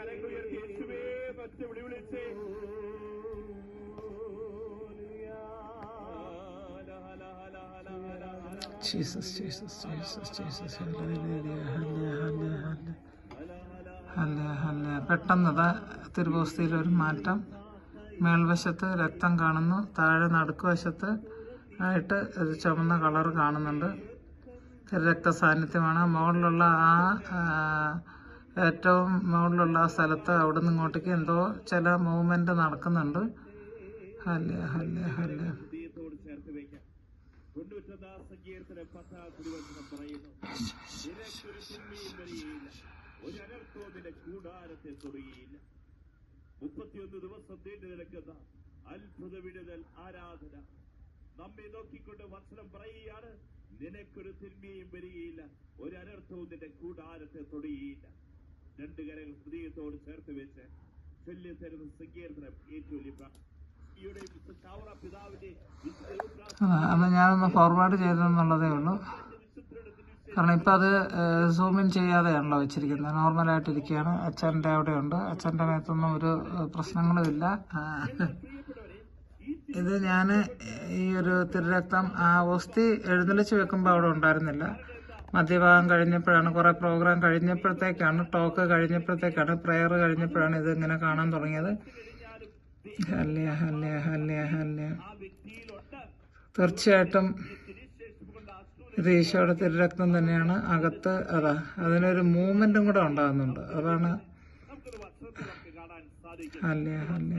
കരങ്ങൾ ഉയർത്തി യേശുവേ മറ്റ് വിളി വിളിച്ച് Jesus, Jesus, Jesus, Jesus, പെട്ടെന്നത് തിരുവോസ്തിയിൽ ഒരു മാറ്റം. മേൽവശത്ത് രക്തം കാണുന്നു താഴെ നടുക്കുവശത്ത് ആയിട്ട് ഒരു ചുവന്ന കളർ കാണുന്നുണ്ട്. രക്ത സാന്നിധ്യമാണ് മുകളിലുള്ള ആ, ഏറ്റവും മുകളിലുള്ള സ്ഥലത്ത് അവിടെ നിന്ന് ഇങ്ങോട്ടേക്ക് എന്തോ ചില മൂവ്മെന്റ് നടക്കുന്നുണ്ട്. ഹല്ല ഹല്ല ദിവസം അത്ഭുത വിടുതൽ ആരാധന നമ്മെ നോക്കിക്കൊണ്ട് വചനം പറയുകയാണ് നിനക്കൊരു തിന്മയും വരികയില്ല. ഒരു അനർത്ഥവും നിന്റെ കൂടാരത്തെ തൊടുകയില്ല. രണ്ട് കരകൾ ഹൃദയത്തോട് ചേർത്ത് വെച്ച് ചൊല്ലി സങ്കീർത്തനം ഏറ്റവും അത് ഞാനൊന്ന് ഫോർവേഡ് ചെയ്തെന്നുള്ളതേ ഉള്ളൂ. കാരണം ഇപ്പം അത് സൂം ഇൻ ചെയ്യാതെയാണല്ലോ വെച്ചിരിക്കുന്നത്. നോർമലായിട്ടിരിക്കുകയാണ് അച്ഛന്റെ അവിടെയുണ്ട്. അച്ഛന്റെ മേത്തൊന്നും ഒരു പ്രശ്നങ്ങളും പ്രശ്നങ്ങളുമില്ല. ഇത് ഞാൻ ഈ ഒരു തിരുരക്തം ആ ഒസ്തി എഴുന്നള്ളിച്ച് വെക്കുമ്പോൾ അവിടെ ഉണ്ടായിരുന്നില്ല. മധ്യഭാഗം കഴിഞ്ഞപ്പോഴാണ് കുറേ പ്രോഗ്രാം കഴിഞ്ഞപ്പോഴത്തേക്കാണ് ടോക്ക് കഴിഞ്ഞപ്പോഴത്തേക്കാണ് പ്രെയർ കഴിഞ്ഞപ്പോഴാണ് ഇതിങ്ങനെ കാണാൻ തുടങ്ങിയത്. ഹല്യ ഹല്യ ഹല്യ ഹല്യ തീർച്ചയായിട്ടും ഇത് ഈശോയുടെ തിരുരക്തം തന്നെയാണ് അകത്ത് അതാ അതിനൊരു മൂവ്മെന്റും കൂടെ ഉണ്ടാകുന്നുണ്ട്. അതാണ് ഹല്യ ഹല്യ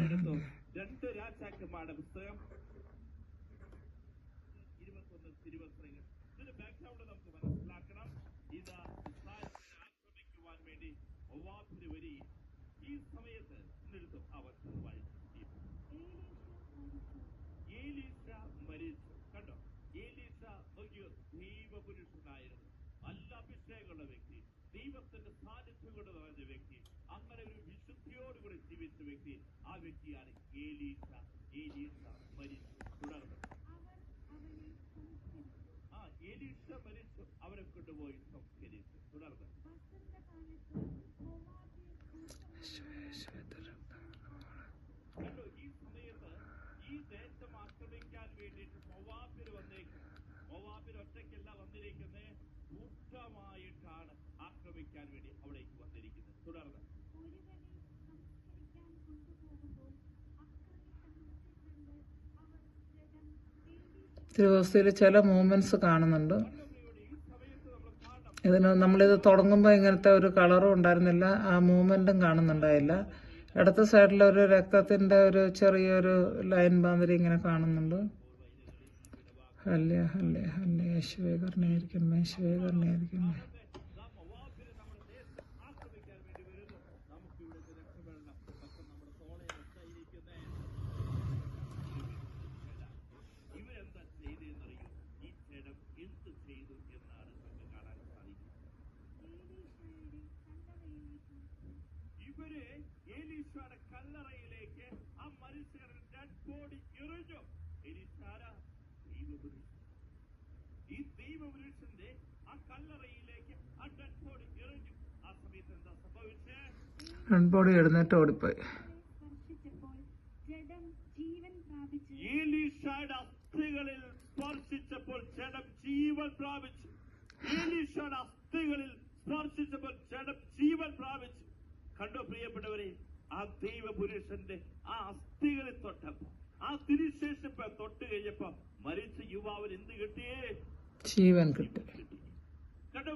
ദൈവത്തിന്റെ സാന്നിധ്യം കൊണ്ട് നിറഞ്ഞ വ്യക്തി അങ്ങനെ ഒരു വിശുദ്ധിയോടുകൂടി ജീവിച്ച വ്യക്തി ആ വ്യക്തിയാണ് ഏലീസ ഏലീസ മരിച്ചു. തുടർന്ന്. ആ ഏലീശ മരിച്ചു. അവരെ കൊണ്ടുപോയി സംസ്കരിച്ചു. തുടർന്ന്. കണ്ടോ ഈ സമയത്ത് ഈ ദേശം ആക്രമിക്കാൻ വേണ്ടിയിട്ട് മൊവാബിർ വന്നേക്കും മൊവാബിർ ഒറ്റയ്ക്കല്ല വന്നിരിക്കുന്നത് തുടർന്ന്. തിരുവോസ്തിയിൽ ചില മൂവ്മെന്റ്സ് കാണുന്നുണ്ട്. ഇതിന് നമ്മളിത് തുടങ്ങുമ്പോൾ ഇങ്ങനത്തെ ഒരു കളറും ഉണ്ടായിരുന്നില്ല. ആ മൂവ്മെന്റും കാണുന്നുണ്ടായില്ല. ഇടത്ത സൈഡിൽ ഒരു രക്തത്തിന്റെ ഒരു ചെറിയൊരു ലൈൻ ബാന്തിരി ഇങ്ങനെ കാണുന്നുണ്ട്. ഹല്യ ഹല്യ ഹല്യ യേശുവേ കരുണയായിരിക്കണമേ ആക്രമിക്കാൻ വേണ്ടി വരുന്നു നമുക്ക് ഇവിടുത്തെ രക്ഷപ്പെടണം പക്ഷെ നമ്മുടെ തോളെ രക്ഷയിരിക്കുന്നേ ഇവരെന്താ ചെയ്തെന്നറിയോ ഈ ജഡം എന്ത് ചെയ്തു എന്നാണ് നമുക്ക് കാണാൻ സാധിക്കുന്നത് ഇവർ ഏലീശയുടെ കല്ലറയിലേക്ക് ആ മനുഷ്യരുടെ ഡെഡ് ബോഡി എറിഞ്ഞു എലീശാര ദൈവപുരുഷൻ ഈ ദൈവപുരുഷന്റെ ആ കല്ലറയിലേക്ക് ആ ഡെഡ് ബോഡി എറിഞ്ഞു. ആ സമയത്ത് എന്താ സംഭവിച്ചേ? റൺ ബോഡി എഴുന്നേറ്റ് ഓടിപ്പോയി. സ്പർശിച്ചപ്പോൾ ജീവൻ പ്രാപിച്ചു. ഏലീശയുടെ അസ്ഥികളിൽ സ്പർശിച്ചപ്പോൾ ജഡം ജീവൻ പ്രാപിച്ചു. ഏലീശയുടെ അസ്ഥികളിൽ സ്പർശിച്ചപ്പോൾ ജഡം ജീവൻ പ്രാപിച്ചു. കണ്ടോ പ്രിയപ്പെട്ടവരെ ആ ദൈവപുരുഷന്റെ ആ അസ്ഥികളിൽ തൊട്ടപ്പോ ആ തിരുശേഷം തൊട്ട് കഴിഞ്ഞപ്പോ മരിച്ച യുവാവിന് എന്ത് കിട്ടിയേ? ജീവൻ കിട്ടി. കണ്ടോ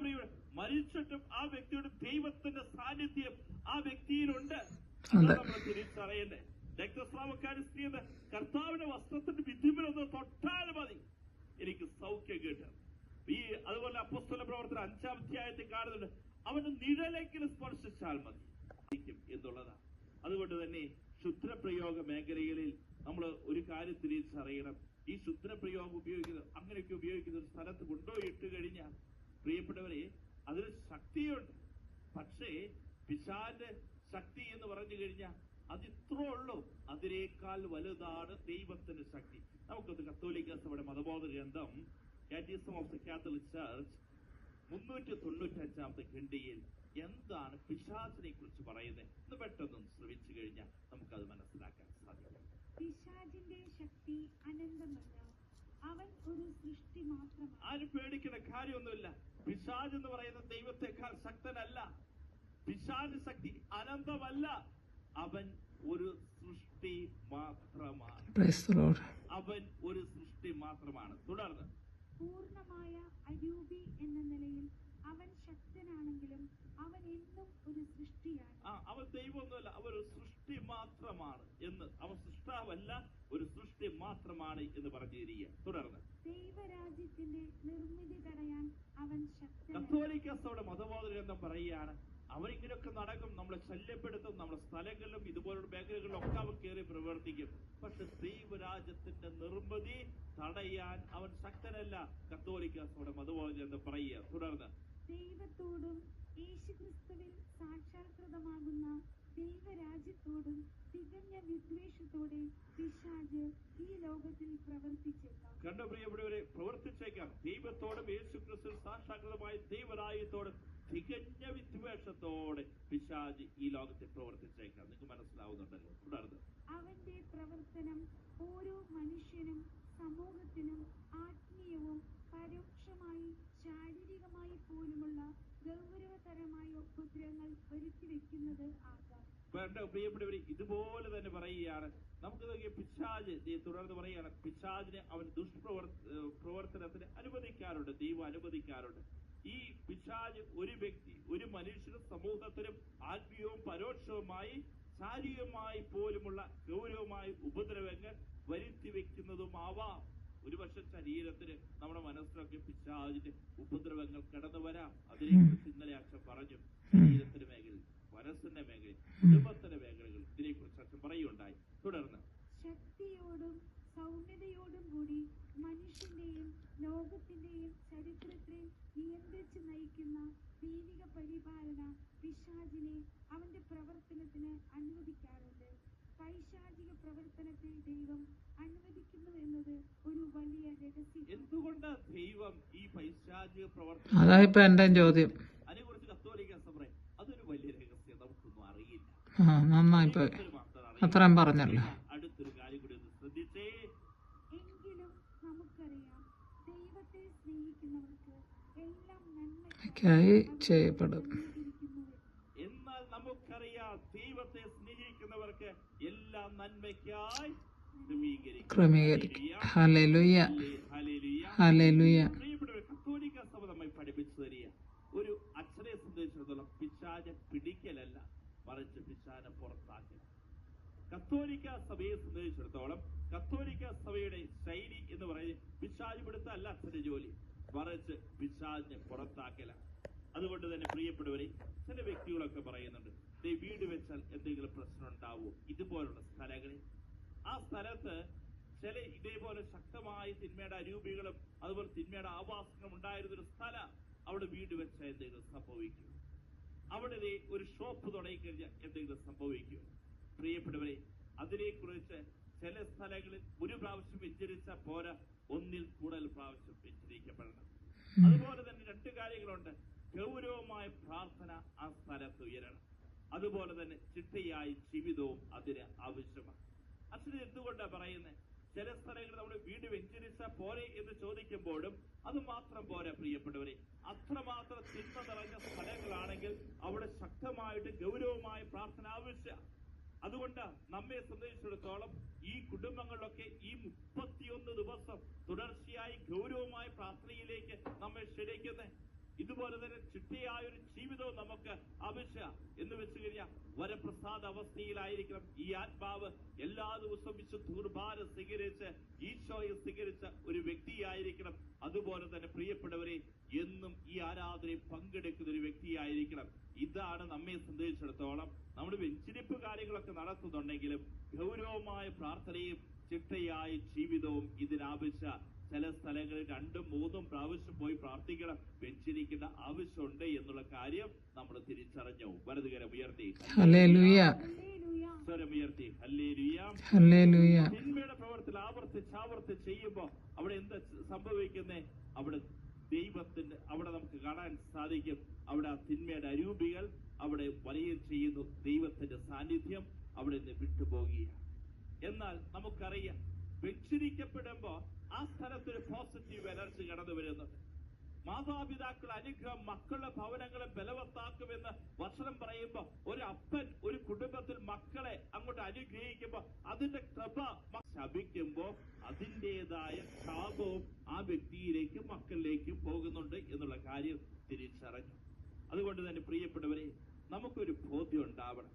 മരിച്ചിട്ടും ആ വ്യക്തിയുടെ ദൈവത്തിന്റെ സാന്നിധ്യം ആ വ്യക്തിയിലുണ്ട്. നമ്മൾ തിരിച്ചറിയണ്ടേ രക്തസ്രാവക്കാരി സ്ത്രീയെന്ന് കർത്താവിന്റെ വസ്ത്രത്തിന്റെ വിധിമനൊന്ന് തൊട്ടാൽ മതി. എനിക്ക് സൗഖ്യം കിട്ടും. ഈ അതുപോലെ അപ്പസ്തല പ്രവർത്തനം അഞ്ചാം അധ്യായത്തിൽ കാണുന്നുണ്ട്. അവന് നിഴലെങ്കിലും സ്പർശിച്ചാൽ മതി. എന്നുള്ളതാണ്. അതുകൊണ്ട് തന്നെ ശുദ്രപ്രയോഗ മേഖലകളിൽ നമ്മൾ ഒരു കാര്യത്തിൽ തിരിച്ചറിയണം. ഈ ശുദ്രപ്രയോഗം ഉപയോഗിക്കുന്നത് അങ്ങനെയൊക്കെ ഉപയോഗിക്കുന്ന ഒരു സ്ഥലത്ത് കൊണ്ടോ ഇട്ട് കഴിഞ്ഞാൽ പ്രിയപ്പെട്ടവരെ അതിന് ശക്തിയുണ്ട്. പക്ഷേ പിശാന്റെ ശക്തി എന്ന് പറഞ്ഞു കഴിഞ്ഞാൽ അത് ഇത്ര ഉള്ളൂ. അതിനേക്കാൾ വലുതാണ് ദൈവത്തിന്റെ ശക്തി. നമുക്കത് കത്തോലിക്ക സഭയുടെ മതബോധ ഗ്രന്ഥം catechism of the Catholic church മുന്നൂറ്റി തൊണ്ണൂറ്റി അഞ്ചാമത്തെ ഖണ്ഡിയിൽ എന്താണ് പിശാചിനെ കുറിച്ച് പറയുന്നത്? എന്ന് പെട്ടെന്ന് ശ്രമിച്ചു കഴിഞ്ഞാൽ അത് മനസ്സിലാക്കാൻ സാധിക്കും. പിശാചിന്റെ ശക്തി അനന്തമല്ല. അവൻ ഒരു സൃഷ്ടി മാത്രമാണ് ആരും പേടിക്കേണ്ട കാര്യമൊന്നുമില്ല. പിശാജ് എന്ന് പറയുന്ന ദൈവത്തെക്കാൾ ശക്തനല്ല. പിശാജ് ശക്തി അനന്തമല്ല. അവൻ ഒരു സൃഷ്ടി മാത്രമാണ്. അവൻ ഒരു സൃഷ്ടി മാത്രമാണ്. തുടർന്ന്. പൂർണമായ അരൂപി എന്ന നിലയിൽ അവൻ ശക്തനാണെങ്കിലും ഒരു സൃഷ്ടിയാണ് ആ അവൻ ദൈവമൊന്നുമല്ല അവൻ ഒരു സൃഷ്ടി മാത്രമാണ് എന്ന്. അവൻ സൃഷ്ടാവല്ല ഒരു സൃഷ്ടി മാത്രമാണ് എന്ന് പറഞ്ഞിരിക്കുക. തുടർന്ന്. ദൈവരാജ്യത്തിന്റെ നിർമ്മിതി തടയാൻ അവൻ കത്തോലിക്ക സഭയുടെ മതബോധന ഗ്രന്ഥം പറയുകയാണ് അവരിങ്ങനെയൊക്കെ നടക്കും നമ്മളെ ശല്യപ്പെടുത്തും നമ്മുടെ സ്ഥലങ്ങളിലും ഇതുപോലുള്ള മേഖലകളിലും ഒക്കെ അവൻ കയറി പ്രവർത്തിക്കും. പക്ഷെ ദൈവരാജ്യത്തിന്റെ നിർമ്മിതി തടയാൻ അവൻ ശക്തനല്ല കത്തോലിക്ക സഭയുടെ മതബോധന ഗ്രന്ഥം പറയുക. തുടർന്ന്. ദൈവത്തോടും യേശുക്രിസ്തുവിൽ സാക്ഷാത്കൃതമാകുന്ന ദൈവരാജ്യത്തോടും തികഞ്ഞ വിദ്വേഷത്തോടെ പിശാജ് ഈ ലോകത്തിൽ പ്രവർത്തിച്ചേക്കാം. കണ്ട പ്രിയപ്പെട്ടവരെ പ്രവർത്തിച്ചേക്കാം. ദൈവത്തോടും യേശുക്രിസ്തു സാക്ഷാത്കൃതമായ ദൈവരാജ്യത്തോടും തികഞ്ഞ വിദ്വേഷത്തോടെ പിശാജ് ഈ ലോകത്തിൽ പ്രവർത്തിച്ചേക്കാം. നിങ്ങൾക്ക് മനസ്സിലാവുന്നുണ്ടല്ലോ. തുടർന്ന്. അവന്റെ പ്രവർത്തനം ഓരോ മനുഷ്യനും സമൂഹത്തിനും ആത്മീയവും പരോക്ഷമായി ശാരീരികമായി പോലുമുള്ള ഗൗരവതരമായ ഉപദ്രവങ്ങൾ വരുത്തി വെക്കുന്നത് ആകാം വേണ്ട പ്രിയപ്പെട്ടവര് ഇതുപോലെ തന്നെ പറയുകയാണ്. നമുക്ക് നോക്കിയ പിശാജ് തുടർന്ന് പറയുകയാണ് പിശാജിനെ അവൻ ദുഷ്പ്രവർ പ്രവർത്തനത്തിന് അനുവദിക്കാറുണ്ട് ദൈവം അനുവദിക്കാറുണ്ട്. ഈ പിശാജ് ഒരു വ്യക്തി ഒരു മനുഷ്യനും സമൂഹത്തിനും ആത്മീയവും പരോക്ഷവുമായി ശാരീരികമായി പോലുമുള്ള ഗൗരവമായ ഉപദ്രവങ്ങൾ വരുത്തി വെക്കുന്നതുമാവാം. ഒരുപക്ഷെ ശരീരത്തിന് നമ്മുടെ മനസ്സിലൊക്കെ പിശാജിന്റെ ഉപദ്രവങ്ങൾ കടന്നു വരാം അതിനെക്കുറിച്ച് ഇന്നലെ അച്ഛൻ പറഞ്ഞു ശരീരത്തിന്റെ മേഖലയിൽ മനസ്സിന്റെ മേഖലയിൽ. കുടുംബത്തിന്റെ മേഖലകളിൽ ഇതിനെക്കുറിച്ച് അച്ഛൻ പറയുകയുണ്ടായി തുടർന്ന് ശക്തിയോടും സൗമ്യതയോടും കൂടി മനുഷ്യന്റെയും ലോകത്തിന്റെയും ചരിത്രത്തെ നിയന്ത്രിച്ച് നയിക്കുന്ന ദൈവിക പരിപാലന പിശാചിനെ അവന്റെ പ്രവർത്തനത്തിന് അനുവദിക്കാറുണ്ട് പൈശാചിക പ്രവർത്തനത്തെ ദൈവം അനുവദിക്കുന്നു എന്നത് ഒരു വലിയ രഹസ്യം എന്തുകൊണ്ട് ദൈവം ഈ പൈശാചിക പ്രവർത്തനം അതാ ഇപ്പൊ എന്റെ ചോദ്യം. ആ നന്നായി പോയി അത്രയും പറഞ്ഞല്ലോ. ായി ചെയ്യപ്പെടും. എന്നാൽ നമുക്കറിയാം ദൈവത്തെ സ്നേഹിക്കുന്നവർക്ക് നന്മയ്ക്കായി ക്രമീകരിക്കും. ഹലലുയ ഹല്ലേലൂയ ഹല്ലേലൂയ. ഹല്ലേലൂയ പ്രിയപ്പെട്ടവരെ കത്തോലിക്ക സഭ പഠിപ്പിച്ചു തരിക ഒരു അച്ഛനെ സംബന്ധിച്ചിടത്തോളം പിശാചെ പിടിക്കലല്ല മറിച്ച് പിശാനെ പുറത്താക്കൽ. കത്തോലിക്ക സഭയെ സംബന്ധിച്ചിടത്തോളം കത്തോലിക്ക സഭയുടെ ശൈലി എന്ന് പറയുന്നത് പിശാജ് പിടുത്തല്ല അച്ഛന്റെ ജോലി മറിച്ച് പിശാജിനെ പുറത്താക്കല അതുകൊണ്ട് തന്നെ പ്രിയപ്പെട്ടവരെ ചില വ്യക്തികളൊക്കെ പറയുന്നുണ്ട് "ദേ വീട് വെച്ചാൽ എന്തെങ്കിലും പ്രശ്നം ഉണ്ടാവുമോ ഇതുപോലുള്ള സ്ഥലങ്ങളിൽ. ആ സ്ഥലത്ത് ചില ഇതേപോലെ ശക്തമായ തിന്മയുടെ അരൂപികളും അതുപോലെ തിന്മയുടെ ആവാസങ്ങളും ഉണ്ടായിരുന്ന ഒരു സ്ഥലം അവിടെ വീട് വെച്ച എന്തെങ്കിലും സംഭവിക്കും. അവിടെ ഒരു ഷോപ്പ് തുടങ്ങിക്കഴിഞ്ഞാൽ എന്തെങ്കിലും സംഭവിക്കും. പ്രിയപ്പെട്ടവരെ അതിനെക്കുറിച്ച് ചില സ്ഥലങ്ങളിൽ ഒരു പ്രാവശ്യം വെഞ്ചരിച്ച പോരാ ഒന്നിൽ കൂടുതൽ പ്രാവശ്യം വെഞ്ചരിക്കപ്പെടണം. അതുപോലെ തന്നെ രണ്ട് കാര്യങ്ങളുണ്ട്. ഗൗരവമായ പ്രാർത്ഥന ആ സ്ഥലത്ത് ഉയരണം. അതുപോലെ തന്നെ ചിട്ടയായ ജീവിതവും അതിന് ആവശ്യമാണ്. അച്ഛൻ എന്തുകൊണ്ടാണ് പറയുന്നത് ചില സ്ഥലങ്ങളിൽ നമ്മൾ വീട് വെഞ്ചരിച്ച പോരെ എന്ന് ചോദിക്കുമ്പോഴും അത് മാത്രം പോരാ പ്രിയപ്പെട്ടവരെ. അത്രമാത്രം തിന്മ നിറഞ്ഞ സ്ഥലങ്ങളാണെങ്കിൽ അവിടെ ശക്തമായിട്ട് ഗൗരവമായ പ്രാർത്ഥന ആവശ്യ. അതുകൊണ്ട് നമ്മെ സംബന്ധിച്ചിടത്തോളം ഈ കുടുംബങ്ങളിലൊക്കെ ഈ മുപ്പത്തിയൊന്ന് ദിവസം തുടർച്ചയായി ഗൗരവമായ പ്രാർത്ഥനയിലേക്ക് നമ്മെ ക്ഷണിക്കുന്നത് ഇതുപോലെ തന്നെ ചിട്ടയായ ഒരു ജീവിതവും നമുക്ക് ആവശ്യം എന്ന് വെച്ച് കഴിഞ്ഞാൽ വരപ്രസാദ അവസ്ഥയിലായിരിക്കണം. ഈ ആത്മാവ് എല്ലാ ദിവസവും വിശുദ്ധ കുർബാന സ്വീകരിച്ച് ഈശോയെ സ്വീകരിച്ച ഒരു വ്യക്തിയായിരിക്കണം. അതുപോലെ തന്നെ പ്രിയപ്പെട്ടവരെ എന്നും ഈ ആരാധനയെ പങ്കെടുക്കുന്ന ഒരു വ്യക്തിയായിരിക്കണം. ഇതാണ് നമ്മെ സംബന്ധിച്ചിടത്തോളം നമ്മുടെ വെഞ്ചിരിപ്പ് കാര്യങ്ങളൊക്കെ നടത്തുന്നുണ്ടെങ്കിലും ഗൗരവമായ പ്രാർത്ഥനയും ചിട്ടയായ ജീവിതവും ഇതിനാവശ്യ ചില സ്ഥലങ്ങളിൽ രണ്ടും മൂന്നും പ്രാവശ്യം പോയി പ്രാർത്ഥിക്കണം. വെച്ചിരിക്കേണ്ട ആവശ്യമുണ്ട് എന്നുള്ള കാര്യം നമ്മൾ തിരിച്ചറിഞ്ഞു. വലതുകരം ഉയർത്തി. സ്വരം ഉയർത്തി തിന്മയുടെ പ്രവർത്തനം ആവർത്തിച്ച് ആവർത്തിച്ച് ചെയ്യുമ്പോ അവിടെ എന്താ സംഭവിക്കുന്നേ? അവിടെ ദൈവത്തിന്റെ അവിടെ നമുക്ക് കാണാൻ സാധിക്കും. അവിടെ ആ തിന്മയുടെ അരൂപികൾ അവിടെ വലയം ചെയ്യുന്നു. ദൈവത്തിന്റെ സാന്നിധ്യം അവിടെ നിന്ന് വിട്ടുപോകുകയാണ് എന്നാൽ നമുക്കറിയാം വെച്ചിരിക്കപ്പെടുമ്പോ ആ സ്ഥലത്തൊരു പോസിറ്റീവ് എനർജി കടന്നു വരുന്നുണ്ട് മാതാപിതാക്കൾ അനുഗ്രഹം മക്കളുടെ ഭവനങ്ങളെ ബലവത്താക്കുമെന്ന് വചനം പറയുമ്പോ ഒരു അപ്പൻ ഒരു കുടുംബത്തിൽ മക്കളെ അങ്ങോട്ട് അനുഗ്രഹിക്കുമ്പോ അതിന്റെ കൃപ ശപിക്കുമ്പോ അതിന്റെതായ ശാപവും ആ വ്യക്തിയിലേക്കും മക്കളിലേക്കും പോകുന്നുണ്ട് എന്നുള്ള കാര്യം തിരിച്ചറിഞ്ഞു. അതുകൊണ്ട് തന്നെ പ്രിയപ്പെട്ടവരെ നമുക്കൊരു ബോധ്യം ഉണ്ടാവണം.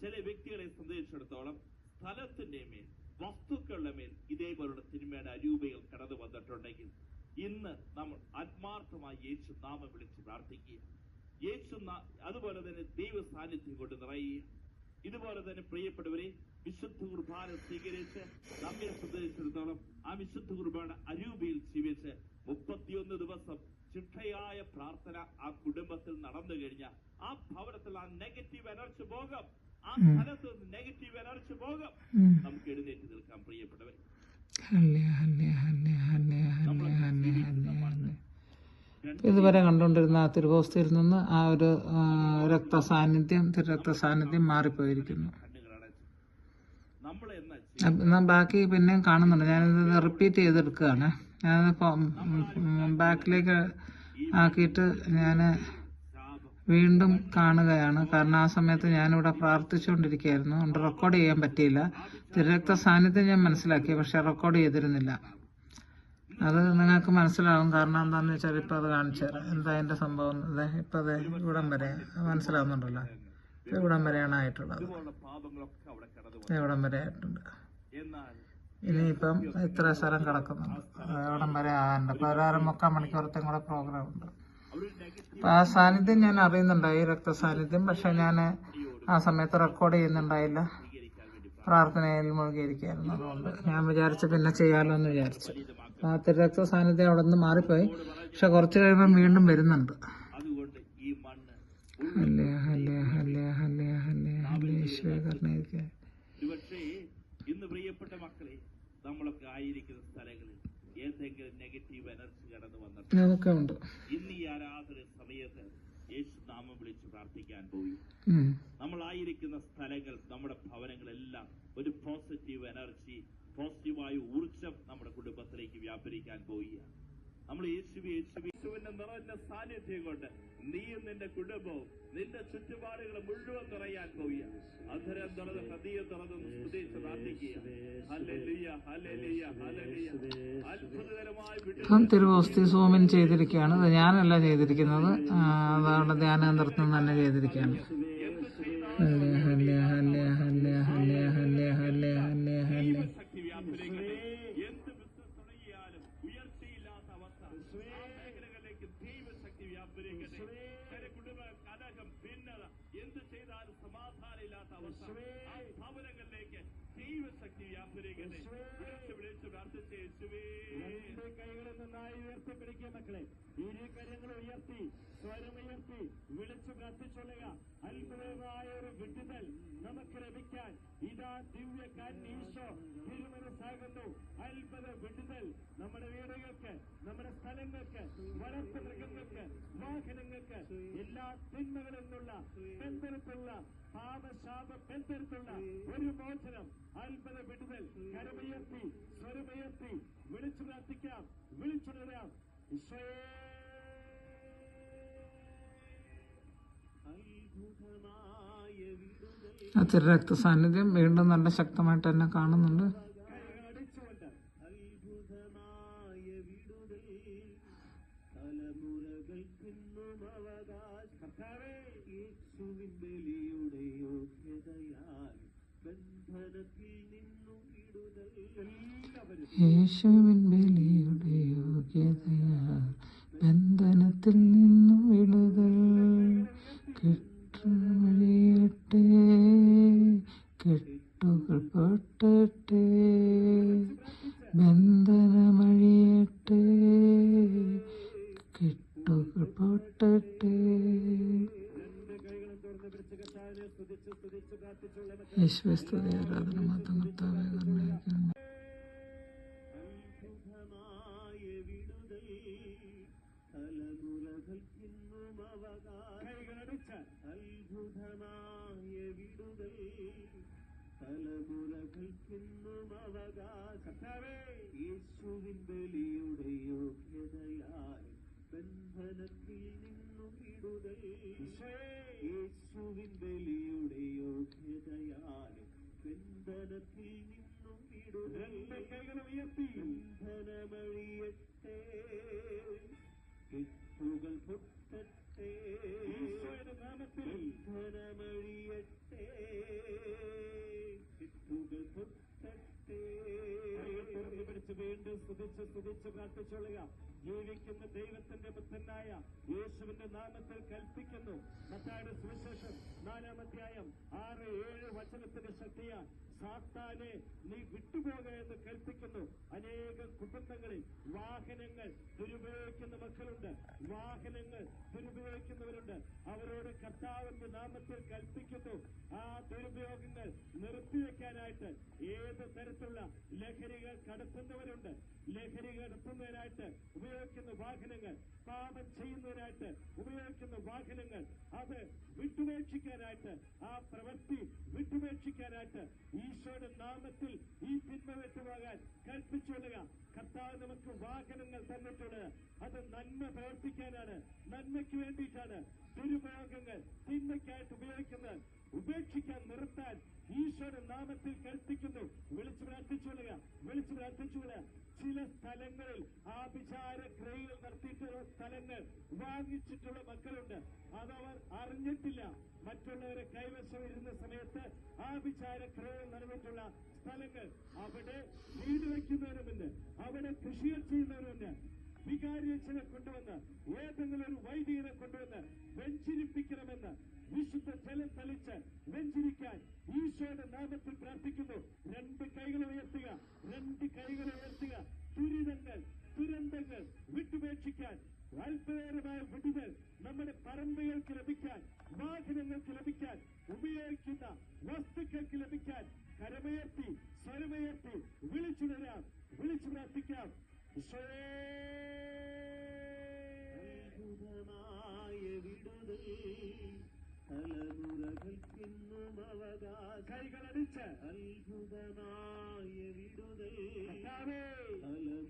ചില വ്യക്തികളെ സംബന്ധിച്ചിടത്തോളം സ്ഥലത്തിന്റെ മേൽ വസ്തുക്കളുടെ മേൽ ഇതേപോലുള്ള തിന്മയുടെ അരൂപകൾ കടന്നു വന്നിട്ടുണ്ടെങ്കിൽ ഇന്ന് നമ്മൾ ആത്മാർത്ഥമായി യേശു നാമം വിളിച്ച് പ്രാർത്ഥിക്കുക. യേശു അതുപോലെ തന്നെ ദൈവ സാന്നിധ്യം കൊണ്ട് നിറയുക. ഇതുപോലെ തന്നെ പ്രിയപ്പെട്ടവരെ വിശുദ്ധ കുർബാന സ്വീകരിച്ച് നമ്മെ സംബന്ധിച്ചിടത്തോളം ആ വിശുദ്ധ കുർബാന അരൂപയിൽ ജീവിച്ച് മുപ്പത്തിയൊന്ന് ദിവസം ചിട്ടയായ പ്രാർത്ഥന ആ കുടുംബത്തിൽ നടന്നു കഴിഞ്ഞ ആ ഭവനത്തിൽ ആ നെഗറ്റീവ് എനർജി പോകാം ആ സ്ഥലത്ത് നെഗറ്റീവ് എനർജി പോകാം നമുക്ക് എഴുന്നേറ്റ് നിൽക്കാം പ്രിയപ്പെട്ടവരെ. ഇതുവരെ കണ്ടുകൊണ്ടിരുന്ന ആ തിരുവോസ്തയിൽ നിന്ന് ആ ഒരു രക്തസാന്നിധ്യം രക്തസാന്നിധ്യം മാറിപ്പോയിരിക്കുന്നു. എന്നാൽ ബാക്കി പിന്നെയും കാണുന്നുണ്ട്. ഞാനിത് റിപ്പീറ്റ് ചെയ്തെടുക്കുകയാണ്. ഞാനത് ബാക്കിലേക്ക് ആക്കിയിട്ട് ഞാൻ വീണ്ടും കാണുകയാണ്. കാരണം ആ സമയത്ത് ഞാനിവിടെ പ്രാർത്ഥിച്ചുകൊണ്ടിരിക്കുകയായിരുന്നു. അതുകൊണ്ട് റെക്കോർഡ് ചെയ്യാൻ പറ്റിയില്ല. തിരക്ത സാന്നിധ്യം ഞാൻ മനസ്സിലാക്കി പക്ഷെ റെക്കോർഡ് ചെയ്തിരുന്നില്ല. അത് നിങ്ങൾക്ക് മനസ്സിലാവും. കാരണം എന്താണെന്ന് വെച്ചാൽ ഇപ്പം അത് കാണിച്ചു തരാം. എന്താ അതിന്റെ സംഭവം? അതെ ഇപ്പം അതെ ഇവിടം വരെ. മനസ്സിലാവുന്നുണ്ടല്ലോ. ഇവിടം വരെയാണ് ആയിട്ടുള്ളത്. ഇവിടം വരെ ആയിട്ടുണ്ട്. ഇനിയിപ്പം ഇത്ര സ്ഥലം കിടക്കുന്നുണ്ട് ഇവിടം വരെ ആകാനുണ്ട്. അര മുക്കാൽ മണിക്കൂറത്തേയും കൂടെ പ്രോഗ്രാം ഉണ്ട്. അപ്പൊ ആ സാന്നിധ്യം ഞാൻ അറിയുന്നുണ്ടായി രക്തസാന്നിധ്യം. പക്ഷെ ഞാൻ ആ സമയത്ത് റെക്കോർഡ് ചെയ്യുന്നുണ്ടായില്ല. പ്രാർത്ഥനയിൽ മുഴുകിയിരിക്കുകയായിരുന്നു. അതുകൊണ്ട് ഞാൻ വിചാരിച്ചു പിന്നെ ചെയ്യാലോ എന്ന് വിചാരിച്ചു. രാത്രി രക്ത സാന്നിധ്യം അവിടെ നിന്ന് മാറിപ്പോയി. പക്ഷെ കുറച്ച് കഴിയുമ്പോൾ വീണ്ടും വരുന്നുണ്ട്. ഒരുപക്ഷേ ഇന്ന് പ്രിയപ്പെട്ട മക്കളെ നമ്മളൊക്കെ ആയിരിക്കുന്ന സ്ഥലങ്ങളിൽ ഏതെങ്കിലും നെഗറ്റീവ് എനർജി അതൊക്കെ ഉണ്ട് ഇന്ന് ഈ ആരാധന സമയത്ത് യേശു നാമം വിളിച്ച് പ്രാർത്ഥിക്കാൻ പോയി. നമ്മൾ ആയിരിക്കുന്ന സ്ഥലങ്ങൾ നമ്മുടെ ഭവനങ്ങളെല്ലാം ഒരു പോസിറ്റീവ് എനർജി പോസിറ്റീവായ ഊർജം നമ്മുടെ കുടുംബത്തിലേക്ക് വ്യാപരിക്കാൻ പോവുകയാണ്. നമ്മൾ യേശുവി യേശുവി യേശുവിന്റെ നിറഞ്ഞ സാന്നിധ്യം കൊണ്ട് നീയും നിന്റെ കുടുംബവും നിന്റെ ചുറ്റുപാടുകൾ മുഴുവൻ നിറയാൻ പോവുക അധരം തുറന്ന് ഹൃദയം തുറന്ന് സ്തുതിച്ച് സൂമിൻ ചെയ്തിരിക്കുകയാണ്. ഞാനല്ല ചെയ്തിരിക്കുന്നത്. അതാണ് നൃത്തം തന്നെ ചെയ്തിരിക്കുകയാണ്. ഉയർത്തിപ്പിടിക്കുക മക്കളെ. ഇരു കരങ്ങൾ ഉയർത്തി സ്വരമുയർത്തി വിളിച്ചു പ്രാർത്ഥിച്ചൊള്ളുക അത്ഭുതമായ ഒരു വിട്ടുതൽ നമുക്ക് ലഭിക്കാൻ ഇതാ ദിവ്യക്കാരൻ ഈശോ തിരുമനസ്സാകുന്നു അത്ഭുത വിടുതൽ നമ്മുടെ വീടുകൾക്ക് നമ്മുടെ സ്ഥലങ്ങൾക്ക് വളർത്തു മൃഗങ്ങൾക്ക് വാഹനങ്ങൾക്ക് എല്ലാ തിന്മകളിൽ നിന്നുള്ള ബന്ധനത്തുള്ള പാപശാപ ബന്ധനത്തുള്ള ഒരു മോചനം. അത്ഭുത വിടുതൽ കരമുയർത്തി സ്വരമുയർത്തി വിളിച്ചു പ്രാർത്ഥിക്കാം. വിളിച്ചുണരുകയാണ് ആ ചെറു രക്തസാന്നിധ്യം വീണ്ടും നല്ല ശക്തമായിട്ട് തന്നെ കാണുന്നുണ്ട്. ബന്ധനത്തിൽ നിന്ന് യേശുവിൻ ബലിയുടെ യോഗ്യതയാ ബന്ധനത്തിൽ നിന്നും വിടുതൽ. കെട്ടുമഴിയട്ടെ കെട്ടുകൾ പൊട്ടട്ടെ ബന്ധനമഴിയട്ടെ കെട്ടുകൾ പൊട്ടട്ടെ. യേശുസ്തുതി ആരാധന മാത്രം കർത്താവെ നിർണയിക്കുന്നു അത്ഭുതമായ വിടുതൽ തലമുറകൾക്കിന്നും അവകാശത്തവേ യേശുവിൻ ബലിയുടെ യോഗ്യതയായി ബന്ധനത്തിൽ നിന്നും വിടുതൽ. യേശു യേശുവിൻ ബലിയുടെ യോഗ്യതയാൽ ബന്ധനത്തിൽ നിന്നും ഉയർത്തി. ബന്ധനമഴിയട്ടെ കെട്ടുകൾ പൊട്ടട്ടെ. നാമത്തിൽ. ബന്ധനമഴിയട്ടെ സ്തുതിച്ച് സ്തുതിച്ച് പ്രാർത്ഥിച്ചുകൊള്ളുക ജീവിക്കുന്ന ദൈവത്തിന്റെ പുത്രനായ യേശുവിന്റെ നാമത്തിൽ കൽപ്പിക്കുന്നു. മത്തായുടെ സുവിശേഷം നാലാം അധ്യായം ആറ് ഏഴ് വചനത്തിന്റെ ശക്തിയാൽ സാത്താനെ നീ വിട്ടുപോക എന്ന് കൽപ്പിക്കുന്നു. അനേകം കുടുംബങ്ങളിൽ വാഹനങ്ങൾ ദുരുപയോഗിക്കുന്ന മക്കളുണ്ട്. വാഹനങ്ങൾ ദുരുപയോഗിക്കുന്നവരുണ്ട്. അവരോട് കർത്താവിന്റെ നാമത്തിൽ കൽപ്പിക്കുന്നു. ആ ദുരുപയോഗങ്ങൾ നിർത്തിവെക്കാനായിട്ട് ഏത് തരത്തിലുള്ള ലഹരികൾ കടത്തുന്നവരുണ്ട്? ലഹരി കടത്തുന്നതിനായിട്ട് ഉപയോഗിക്കുന്ന വാഹനങ്ങൾ പാപം ചെയ്യുന്നതിനായിട്ട് ഉപയോഗിക്കുന്ന വാഹനങ്ങൾ അത് വിട്ടുപേക്ഷിക്കാനായിട്ട് ആ പ്രവൃത്തി വിട്ടുപേക്ഷിക്കാനായിട്ട് ഈശോയുടെ നാമത്തിൽ ഈ തിന്മ വിട്ടുപോകാൻ കൽപ്പിച്ചുകൊള്ളുക കർത്താവ് നമുക്ക് വാഹനങ്ങൾ തന്നിട്ടുള്ളത് അത് നന്മ പ്രവർത്തിക്കാനാണ് നന്മയ്ക്ക് വേണ്ടിയിട്ടാണ് ദുരുപയോഗങ്ങൾ തിന്മയ്ക്കായിട്ട് ഉപയോഗിക്കുന്നത്. ഉപേക്ഷിക്കാൻ നിർത്താൻ ഈശോയുടെ നാമത്തിൽ കൽപ്പിക്കുന്നു. വിളിച്ചു പ്രാർത്ഥിച്ചുകൊള്ളുക വിളിച്ചു പ്രാർത്ഥിച്ചുകൊള്ളുക ചില സ്ഥലങ്ങളിൽ ആഭിചാര ക്രിയകൾ നടത്തിയിട്ടുള്ള സ്ഥലങ്ങൾ വാങ്ങിച്ചിട്ടുള്ള മക്കളുണ്ട്. അതവർ അറിഞ്ഞിട്ടില്ല. മറ്റുള്ളവരെ കൈവശം ഇരുന്ന സമയത്ത് ആഭിചാര ക്രിയകൾ നടന്നിട്ടുള്ള സ്ഥലങ്ങൾ അവിടെ വീട് വയ്ക്കുന്നവരുമുണ്ട്. അവിടെ കൃഷികൾ ചെയ്യുന്നവരുമുണ്ട്. വികാരിയച്ഛനെ കൊണ്ടുവന്ന് ഏതെങ്കിലും ഒരു വൈദികനെ കൊണ്ടുവന്ന് വെഞ്ചിരിപ്പിക്കണമെന്ന് വിശുദ്ധ ജലം തളിച്ച് വെഞ്ചിരിക്കാൻ ഈശോയുടെ നാമത്തിൽ പ്രാർത്ഥിക്കുന്നു രണ്ട് കൈകൾ ഉയർത്തുക രണ്ട് കൈകൾ ഉയർത്തുക ദുരിതങ്ങൾ ദുരന്തങ്ങൾ വിട്ടുപേക്ഷിക്കാൻ അത്ഭുതകരമായ വിടുതൽ നമ്മുടെ പറമ്പുകൾക്ക് ലഭിക്കാൻ വാഹനങ്ങൾക്ക് ലഭിക്കാൻ ഉപയോഗിക്കുന്ന വസ്തുക്കൾക്ക് ലഭിക്കാൻ കരമുയർത്തി സ്വരമുയർത്തി വിളിച്ചുണരാം വിളിച്ചു പ്രാർത്ഥിക്കാം അത്ഭുതമായ വിടുതൽ തലമുറകൾക്കിന്നും അവകാശം കൈകളടിച്ച് അത്ഭുതമായ വിടുതൽ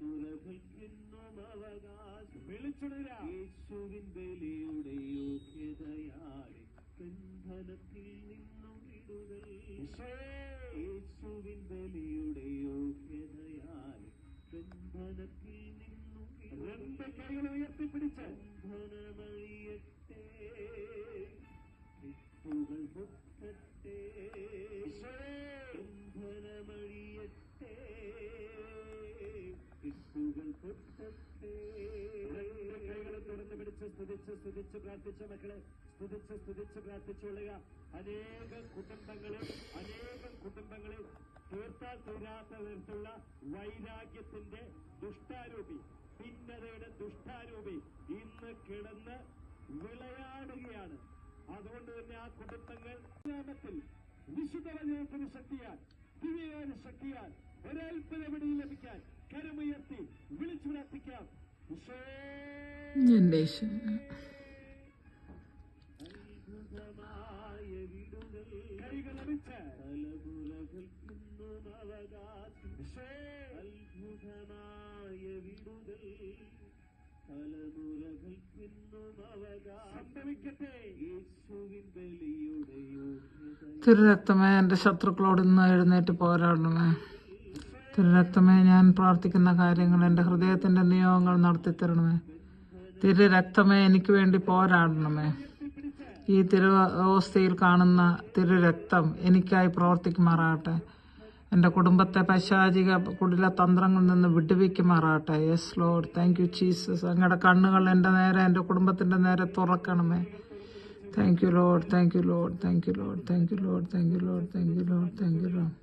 തലമുറകൾക്കിന്നും അവകാശം വിളിച്ചുണരാം യേശുവിൻ ബലിയുടെ യോഗ്യതയാലെ ബന്ധനത്തിൽ നിന്നും വിടുതൽ. യേശുവിൻ ബലിയുടെ യോഗ്യതയാലെ ബന്ധനത്തിൽ നിന്നും രണ്ട് കൈകൾ ഉയർത്തിപ്പിടിച്ച്. ബന്ധനമഴിയട്ടെ. വിത്തുകൾ പൊട്ടട്ടെ ബന്ധനമഴിയട്ടെ. വിത്തുകൾ പൊട്ടട്ടെ സ്തുതിച്ച് സ്തുതിച്ച് പ്രാർത്ഥിച്ച മക്കളെ സ്തുതിച്ച് സ്തുതിച്ച് പ്രാർത്ഥിച്ചുകൊള്ളുക അനേകം കുടുംബങ്ങളിൽ അനേകം കുടുംബങ്ങളിൽ തീർത്താൽ തീരാത്ത തരത്തിലുള്ള വൈരാഗ്യത്തിന്റെ ദുഷ്ടാരൂപി ഭിന്നതയുടെ ദുഷ്ടാരൂപി ഇന്ന് കിടന്ന് വിളയാടുകയാണ്. അതുകൊണ്ട് തന്നെ ആ കുടുംബങ്ങൾ ഗ്രാമത്തിൽ വിശുദ്ധ വചനത്തിന് ശക്തിയാൽ ദിവ്യകാര ശക്തിയാൽ ഒരൽപ്പന വിടിയിൽ ലഭിക്കാൻ കരമുയർത്തി വിളിച്ചു പ്രാർത്ഥിക്കാം. എന്റെ തിരുരക്തമേ എന്റെ ശത്രുക്കളോട് ഇന്ന് എഴുന്നേറ്റ് പോരാടണമേ. തിരുരക്തമേ ഞാൻ പ്രാർത്ഥിക്കുന്ന കാര്യങ്ങൾ എന്റെ ഹൃദയത്തിന്റെ നിയോഗങ്ങൾ നടത്തിത്തരണമേ. തിരുരക്തമേ എനിക്ക് വേണ്ടി പോരാടണമേ. ഈ തിരുവസ്ഥയിൽ കാണുന്ന തിരുരക്തം എനിക്കായി പ്രവർത്തിക്കുമാറാകട്ടെ. എന്റെ കുടുംബത്തെ പശാചിക കുടില തന്ത്രങ്ങളിൽ നിന്ന് വിടുവിക്കുമാറാകട്ടെ. Yes Lord thank you Jesus അങ്ങയുടെ കണ്ണുകൾ എന്റെ നേരെ എന്റെ കുടുംബത്തിന്റെ നേരെ തുറക്കണമേ. Thank you Lord thank you Lord thank you Lord thank you Lord thank you Lord thank you Lord thank you Lord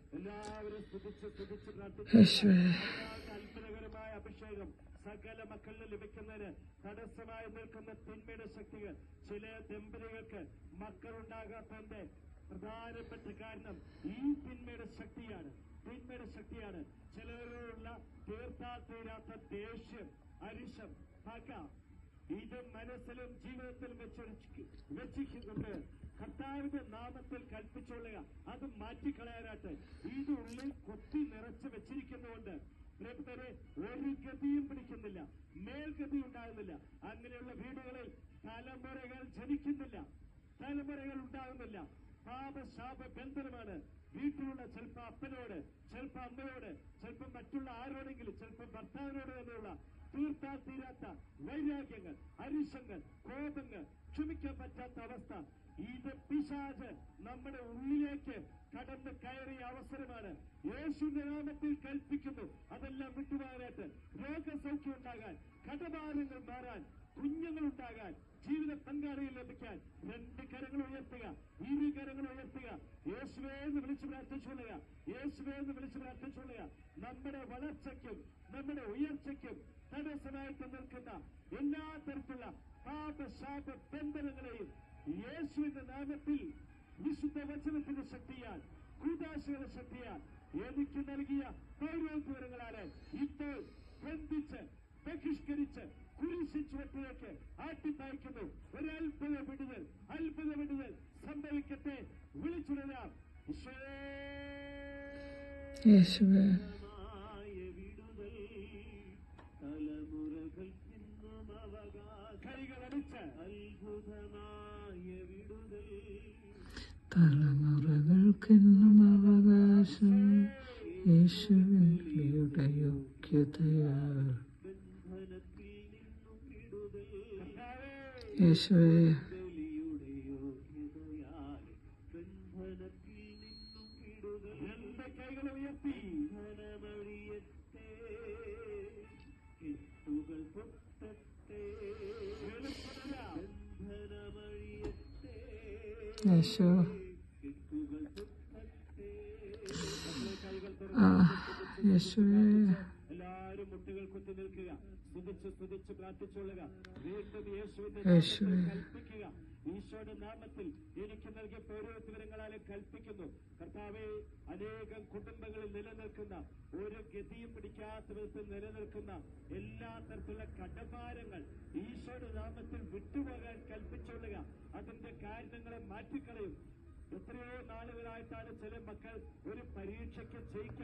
അഭിഷേകം സകല മക്കളിൽ ലഭിക്കുന്നതിന് തടസ്സമായി നിൽക്കുന്ന തിന്മയുടെ ശക്തികൾ ചില ദമ്പതികൾക്ക് മക്കളുണ്ടാകാത്തതിന്റെ പ്രധാനപ്പെട്ട കാരണം ഈ തിന്മയുടെ ശക്തിയാണ്. തിന്മയുടെ ശക്തിയാണ്. ചിലവരോടുള്ള തീർത്താ തീരാത്ത ദേഷ്യം അരിശം പക. ഇത് മനസ്സിലും ജീവിതത്തിലും വെച്ചൊഴിച്ച് വെച്ചിട്ടുണ്ട് കർത്താവിന്റെ നാമത്തിൽ കൽപ്പിച്ചുകൊള്ളുക. അത് മാറ്റിക്കളയാനായിട്ട് ഇത് ഉള്ളിൽ കുത്തി നിറച്ച് വെച്ചിരിക്കുന്നതുകൊണ്ട് പ്രിയപ്പെട്ടവരെ ഒരു ഗതിയും പിടിക്കുന്നില്ല. മേൽഗതി ഉണ്ടാകുന്നില്ല. അങ്ങനെയുള്ള വീടുകളിൽ തലമുറകൾ ജനിക്കുന്നില്ല. തലമുറകൾ ഉണ്ടാകുന്നില്ല. പാപശാപ ബന്ധനമാണ്. വീട്ടിലുള്ള ചിലപ്പോ അപ്പനോട് ചിലപ്പോ അമ്മയോട് ചിലപ്പോ മറ്റുള്ള ആരോടെങ്കിലും ചിലപ്പോ ഭർത്താവിനോട് തന്നെയുള്ള തീർത്താൽ തീരാത്ത വൈരാഗ്യങ്ങൾ അരിശങ്ങൾ കോപങ്ങൾ ക്ഷമിക്കാൻ പറ്റാത്ത അവസ്ഥ. ഇത് പിശാജ് നമ്മുടെ ഉള്ളിലേക്ക് കടന്ന് കയറിയ അവസരമാണ്. യേശുവിന്റെ നാമത്തിൽ കൽപ്പിക്കുന്നു. അതെല്ലാം വിട്ടുപോകാനായിട്ട് രോഗസൗഖ്യം ഉണ്ടാകാൻ കടഭാരങ്ങൾ മാറാൻ കുഞ്ഞുങ്ങൾ ഉണ്ടാകാൻ ജീവിത പങ്കാളിയിൽ ലഭിക്കാൻ രണ്ട് കരങ്ങൾ ഉയർത്തുക ഇരു കരങ്ങൾ ഉയർത്തുക. യേശുവേ എന്ന് വിളിച്ചു പ്രാർത്ഥിച്ചുകൊള്ളുക യേശുവേ എന്ന് വിളിച്ചു പ്രാർത്ഥിച്ചുകൊള്ളുക നമ്മുടെ വളർച്ചയ്ക്കും നമ്മുടെ ഉയർച്ചയ്ക്കും തടസ്സമായിട്ട് നിൽക്കുന്ന എല്ലാ തരത്തിലുള്ള പാപശാപ ബന്ധനങ്ങളെയും യേശുവിന്റെ നാമത്തിൽ വിശുദ്ധ വചനത്തിന്റെ ശക്തിയാൽ കൂതാശയുടെ ശക്തിയാൽ എനിക്ക് നൽകിയ പൗരോദ്വരങ്ങളാണ് ഇപ്പോൾ ബന്ധിച്ച് ബഹിഷ്കരിച്ച് കുരിശി ചുവട്ടിലേക്ക് ആട്ടിപ്പായിക്കുന്നു. ഒരത്ഭുത വിടുതൽ അത്ഭുത വിടുതൽ സംഭവിക്കട്ടെ. വിളിച്ചുടരാം യേശുവേ. തലമുറകൾക്കെന്നും അവകാശം യേശുവിന്റെ യോഗ്യതയാൽ. യേശുവേ യേശു യേശുവേ മുട്ടുകൾ കുത്തി നിൽക്കുക. സ്തുതിച്ച് സ്തുതിച്ച് പ്രാർത്ഥിച്ചുകൊള്ളുക. വീണ്ടും യേശുവിന്റെ കൽപ്പിക്കുക. ഈശോയുടെ നാമത്തിൽ എനിക്ക് നൽകിയ പൗരോത്വരങ്ങളാലും കൽപ്പിക്കുന്നു. കർത്താവെ അനേകം കുടുംബങ്ങളിൽ നിലനിൽക്കുന്ന ഒരു ഗതിയും പിടിക്കാത്ത വിധത്തിൽ നിലനിൽക്കുന്ന എല്ലാ തരത്തിലുള്ള കടഭാരങ്ങൾ ഈശോയുടെ നാമത്തിൽ വിട്ടുപോകാൻ കൽപ്പിച്ചുകൊള്ളുക. അതിന്റെ കാരണങ്ങളെ മാറ്റിക്കളയും. എത്രയോ നാളുകളായിട്ടാണ് ചില മക്കൾ ഒരു പരീക്ഷയ്ക്ക് ജയിക്കാൻ